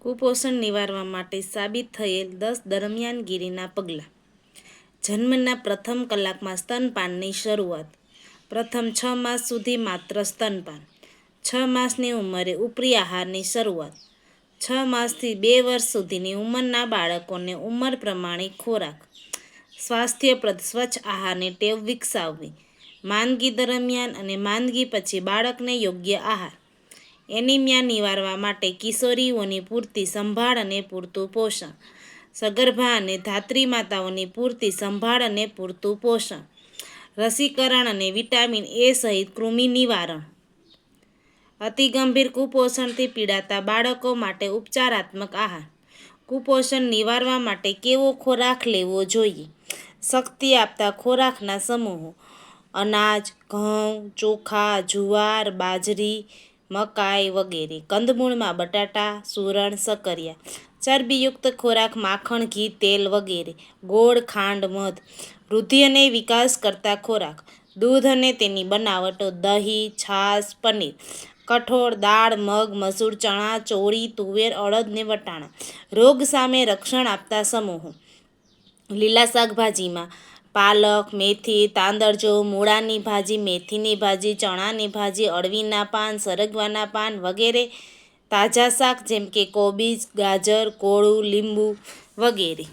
કુપોષણ નિવારવા માટે સાબિત થયેલ દસ દરમિયાનગીરીના પગલાં. જન્મના પ્રથમ કલાકમાં સ્તનપાનની શરૂઆત. પ્રથમ છ માસ સુધી માત્ર સ્તનપાન. છ માસની ઉંમરે ઉપરી આહારની શરૂઆત. છ માસથી બે વર્ષ સુધીની ઉંમરના બાળકોને ઉંમર પ્રમાણે ખોરાક. સ્વાસ્થ્યપ્રદ સ્વચ્છ આહારની ટેવ વિકસાવવી. માંદગી દરમિયાન અને માંદગી પછી બાળકને યોગ્ય આહાર. એનિમિયા નિવારવા માટે કિશોરીઓની પૂરતી સંભાળ અને પૂરતું પોષણ. સગર્ભા અને ધાત્રી માતાઓની પૂરતી સંભાળ અને પૂરતું પોષણ. રસીકરણ અને વિટામિન એ સહિત કૃમિ નિવારણ. અતિ ગંભીર કુપોષણથી પીડાતા બાળકો માટે ઉપચારાત્મક આહાર. કુપોષણ નિવારવા માટે કેવો ખોરાક લેવો જોઈએ? શક્તિ આપતા ખોરાકના સમૂહો. અનાજ, ઘઉં, ચોખા, જુવાર, બાજરી મકાઈ વગેરે, કંદમૂળમાં બટાટા, સુરણ સકરિયા ચરબીયુક્ત ખોરાક, માખણ, ઘી, તેલ વગેરે, ગોળ, ખાંડ, મધ, વૃદ્ધિ અને વિકાસ કરતા ખોરાક, દૂધ અને તેની બનાવટો, દહીં, છાશ, પનીર, કઠોળ, દાળ, મગ, મસૂર, ચણા, ચોળી, તુવેર, અડદ ને વટાણા, રોગ સામે રક્ષણ આપતા સમૂહો, લીલા શાકભાજીમાં પાલક, મેથી તાંદળજો મૂળાની ભાજી, મેથીની ભાજી, ચણાની ભાજી, અળવીના પાન, સરગવાના પાન વગેરે તાજા શાક જેમ કે કોબીજ, ગાજર, કોળું, લીંબુ વગેરે.